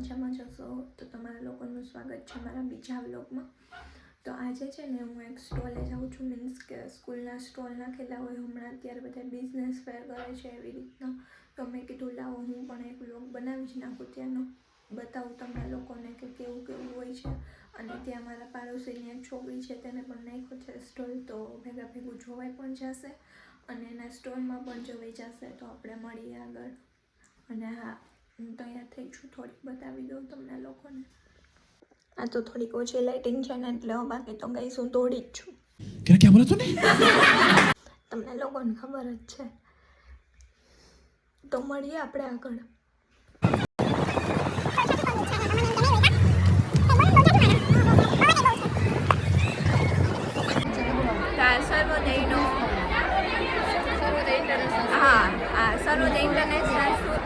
મજામાં જશો તો તમારા લોકોનું સ્વાગત છે મારા બીજા વ્લોગમાં. તો આજે છે ને હું એક સ્ટોલે જાઉં છું મીન્સ કે સ્કૂલના સ્ટોલ નાખેલા હોય. હમણાં અત્યારે બધા બિઝનેસ ફેર કરે છે એવી રીતના. તો મેં કીધું, લાવો હું પણ એક વ્લોગ બનાવી જ નાખું. ત્યાંનો બતાવું તમને લોકોને કે કેવું કેવું હોય છે. અને ત્યાં મારા પાડોશીની એક છોકરી છે, તેને પણ નાખ્યો છે સ્ટોલ. તો ભેગા ભેગું જોવાઈ પણ જશે અને એના સ્ટોલમાં પણ જોવાઈ જશે. તો આપણે મળીએ આગળ. અને હા હું તૈયાર થઈ છું. થોડીક બતાવી દઉં તમને લોકોને. આ તો થોડીક ઓછી લાઇટિંગ છે ને એટલે બાકી તો ગઈ હું દોડી જ છું ક્યાં બોલા તું તમને લોકોને ખબર જ છે. તો મળીએ આપણે આગળ.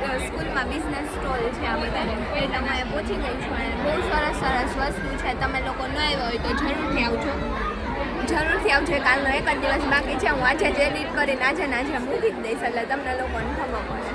સ્કૂલમાં બિઝનેસ સ્ટોલ છે આ બધા. એટલે અમે પહોંચી ગઈ છું અને બહુ સરસ સરસ વસ્તુ છે. તમે લોકો ન આવ્યા હોય તો જરૂરથી આવજો. જરૂરથી આવજો. કાલનો એક જ દિવસ બાકી છે. હું આજે જ એડિટ કરીને આજે ને આજે મૂકી જ દઈશ. એટલે તમને લોકોને ખબર પડે.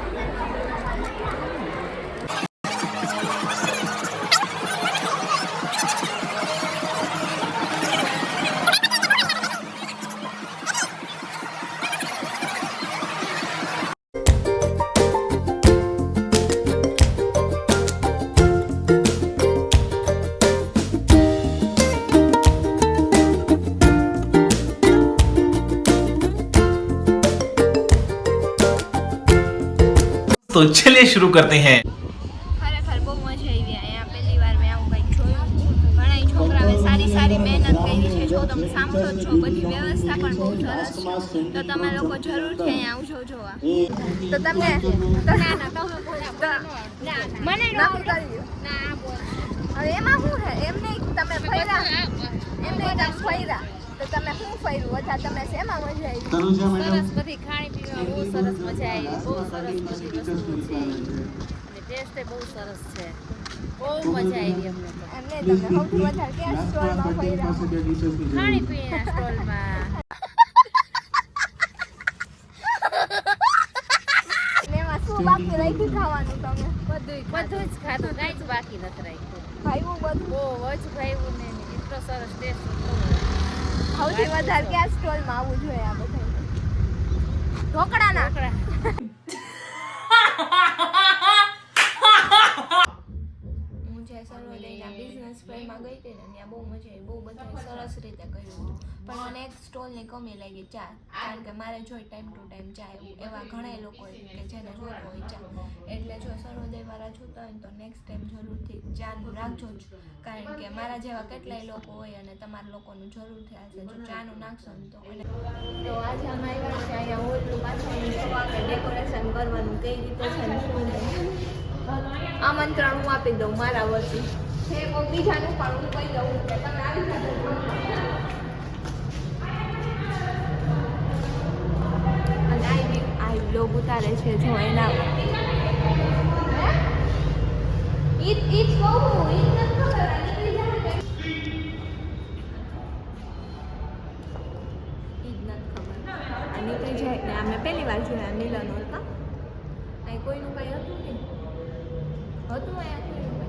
तो चलिए शुरू करते हैं ખરેખર બહુ મજા આવી અહીંયા પહેલી વાર મેં આવું કંઈક જોયું ઘણા છોકરાઓએ સારી સારી મહેનત કરી છે જો તમે સાંભળો જ છો બધી વ્યવસ્થા પણ બહુ સરસ છે તો તમે લોકો જરૂરથી અહીંયા આવજો જોવા તો તમને તો ના ના તમે મને નક્કી કર્યું હવે એમાં શું છે એમ નહીં તમે ફર્યા એમ નહીં તમે ફર્યા તો તમે શું ફર્યું? વધારે તમે શેમાં મજા આવી? સરસ બધી ખાણી પીવા બહુ સરસ મજા આવી. બહુ સરસ બધી વસ્તુ છે. અને ટેસ્ટ બહુ સરસ છે. બહુ મજા આવી અમને તો. એમને તમે સૌથી વધારે ક્યાં સ્ટોલમાં ફર્યા? ખાણી પીણીના સ્ટોલમાં. એમાં શું બાકી રાખ્યું ખાવાનું તમે? બધું બધું જ ખાધું? કાંઈ જ બાકી નથી રાખ્યું. ભાઈવું બધું? બહુ જ ભાઈવું ને એટલો સરસ ટેસ્ટ સૌથી વધારે ક્યાં સ્ટોલમાં આવવું જોઈએ આ બધા ઢોકળાના હું જે સર્વોદયના ગઈ હતી ને ત્યાં બહુ મજા આવી બહુ બધા સરસ રીતે કર્યું પણ મને એક સ્ટોલની કમી લાગી ચા. કારણ કે મારે જોઈ ટાઈમ ટુ ટાઈમ ચા એવું એવા ઘણા લોકો કે જેને જોતો હોય ચા. એટલે જો સર્વોદય વાળા જોતા હોય તો નેક્સ્ટ ટાઈમ જરૂરથી ચાનું રાખજો જ. કારણ કે મારા જેવા કેટલાય લોકો હોય અને તમારા લોકોનું જરૂર થયા છે જો ચાનું નાખશો ને તો તો આજે અમે આવ્યા છે અહીંયા ડેકોરેશન કરવાનું કઈ રીતે છે આમંત્રણ હું આપી દઉં મારા વતી. છે કોઈ બીજાનું પણ હું કહી દઉં કે તમે આવી જાજો અને આ બ્લોગ ઉતારે છે જો એના ઈદ ઈદ કહું ઈદ નથી ખબર નીકળી જાય અમે પહેલી વાર જોયા મિલન હોલમાં. અહીં કોઈનું કંઈ હતું નહીં હતું અહીંયા કોઈનું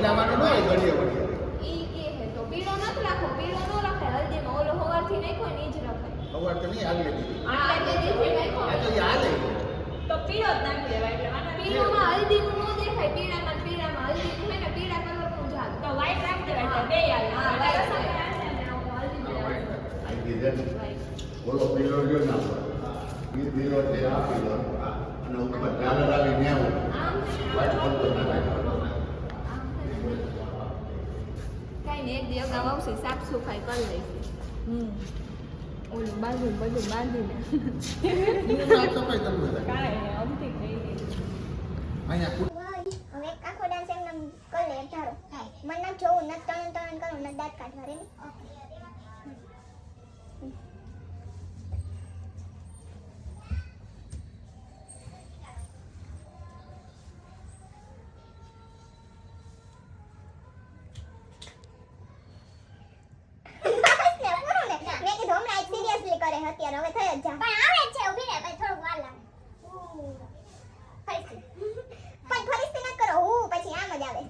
એટલા માટે ન હોય ઘડીએ ઘડીએ. ઈ કે હે તો પીળો નથી રાખો પીળો ન રખાય હલ્દીમાં ઓલો હવારથી નાખો ને ઈ જ તો નહીં આગળ દીધી. આટલે બે દિવસથી નાખ્યો. આ તો ઈ હાલે. પીળોમાં હલ્દીનું ન દેખાય પીળામાં ને પીળામાં હલ્દીનું હોય ને પીળા કલરનું જ આવે તો વ્હાઈટ રાખ દેવાય બે આવે હા વ્હાઈટ આ કીધે ઓલો પીળો રહ્યો ને ઈ પીળો છે, આ પીળો. અને ઉપર ઝાલર આવી ના લાગે. દી અગાઉ આવશે સાફ સફાઈ કરી લઈશું. ઓલું બાજુ બધું બાંધીને. બધા. કુ- હવે એક આખો ડાન્સ એમને કરી લે ધારો. મને ના જોવું ન તણ તણ કરું ન દાંત કાઢવા રે મેં સિરિયસલી કરે અત્યારે. હવે થઈ જ જા. પણ આવે છે ઊભી રહે પછી થોડું વાર લાગે. ફરીથી. પણ ફરીથી ન કરો. હું પછી આમ જ આવે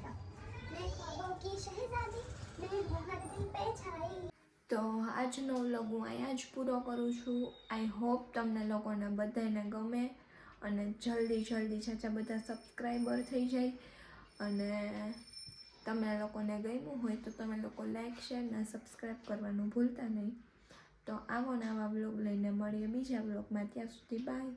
તો આજનો વ્લોગ હું અહીંયા જ પૂરો કરું છું. આઈ હોપ તમને લોકોને બધાને ગમે અને જલ્દી જલ્દી છાછા બધા સબસ્ક્રાઈબર થઈ જાય. અને તમને લોકોને ગમ્યું હોય તો તમે લોકો લાઈક શેર ને સબસ્ક્રાઈબ કરવાનું ભૂલતા નહીં. તો આવો નવા બ્લોગ લઈને મળીએ બીજા બ્લોગમાં ત્યાં સુધી બાય